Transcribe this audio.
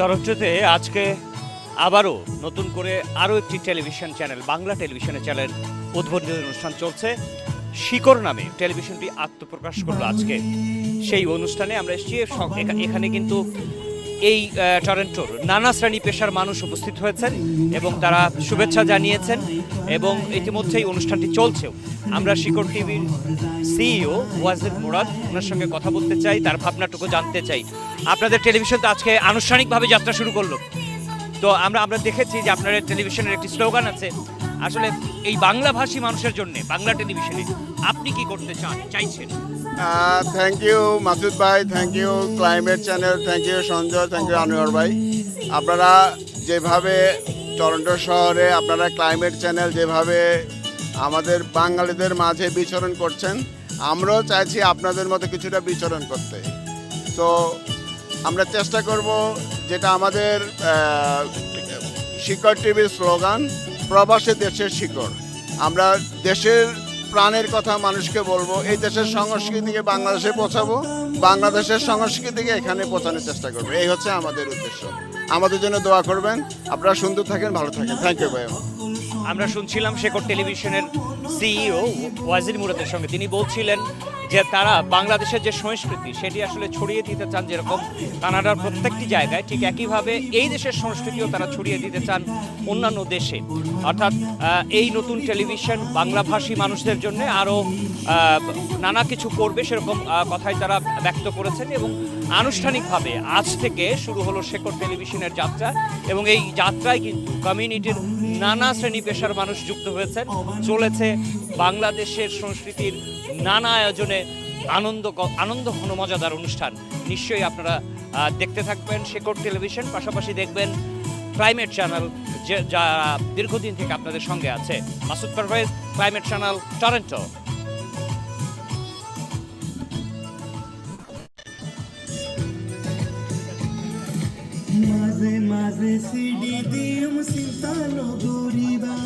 টরন্টোতে আজকে আবারও নতুন করে আরও একটি টেলিভিশন চ্যানেল, বাংলা টেলিভিশনের চ্যানেল উদ্বোধনী অনুষ্ঠান চলছে। শিকড় নামে টেলিভিশনটি আত্মপ্রকাশ করল আজকে। সেই অনুষ্ঠানে আমরা এসেছি এখানে কিন্তু এই টরেন্টোর নানা শ্রেণি পেশার মানুষ উপস্থিত হয়েছেন এবং তারা শুভেচ্ছা জানিয়েছেন এবং ইতিমধ্যেই অনুষ্ঠানটি চলছেও। আমরা শিকড় টিভির সিইও ওয়াজিদ মুরাদ, ওনার সঙ্গে কথা বলতে চাই, তার ভাবনাটুকু জানতে চাই। আপনাদের টেলিভিশন তো আজকে আনুষ্ঠানিকভাবে যাত্রা শুরু করল। তো আমরা আমরা দেখেছি যে আপনাদের টেলিভিশনের একটি স্লোগান আছে। আসলে এই বাংলাভাষী মানুষের জন্য বাংলা টেলিভিশনে আপনি কি করতে চান, চাইছেন? থ্যাংক ইউ মাসুদ ভাই thank you climate channel thank you Sanjay thank you Anwar ভাই। আপনারা যেভাবে টরন্টো শহরে, আপনারা ক্লাইমেট চ্যানেল যেভাবে আমাদের বাঙালিদের মাঝে বিচরণ করছেন, আমরাও চাইছি আপনাদের মতো কিছুটা বিচরণ করতে। তো আমরা চেষ্টা করব যেটা আমাদের শিকড় টিভির স্লোগান প্রবাসী দেশের শিকড়। আমরা দেশের প্রাণের কথা মানুষকে বলব, এই দেশের সংস্কৃতিকে বাংলাদেশে পৌঁছাবো, বাংলাদেশের সংস্কৃতিকে এখানে পৌঁছানোর চেষ্টা করব। এই হচ্ছে আমাদের উদ্দেশ্য। আমাদের জন্য দোয়া করবেন। আপনারা সুন্দর থাকেন, ভালো থাকেন। থ্যাংক ইউ ভাই। আমরা শুনছিলাম শেখর টেলিভিশনের সিইও ওয়াজির মুরাদের সঙ্গে তিনি বলছিলেন যে তারা বাংলাদেশের যে সংস্কৃতি, সেটি আসলে ছড়িয়ে দিতে চান যেরকম কানাডার প্রত্যেকটি জায়গায়, ঠিক একইভাবে এই দেশের সংস্কৃতিও তারা ছড়িয়ে দিতে চান অন্যান্য দেশে। অর্থাৎ এই নতুন টেলিভিশন বাংলাভাষী মানুষদের জন্য আরও নানা কিছু করবে সেরকম কথাই তারা ব্যক্ত করেছেন এবং আনুষ্ঠানিকভাবে আজ থেকে শুরু হলো শেখর টেলিভিশনের যাত্রা এবং এই যাত্রায় কিন্তু কমিউনিটির নানা শ্রেণি পেশার মানুষ যুক্ত হয়েছেন। চলেছে বাংলাদেশের সংস্কৃতির নানা আয়োজনে আনন্দ আনন্দ ঘন মজাদার অনুষ্ঠান। নিশ্চয়ই আপনারা দেখতে থাকবেন শেখর টেলিভিশন, পাশাপাশি দেখবেন ক্লাইমেট চ্যানেল যে যারা দীর্ঘদিন থেকে আপনাদের সঙ্গে আছে। Masud Parvez, climate channel, Toronto. মাঝে মাঝে সিডি দিম সিতালো গরিবা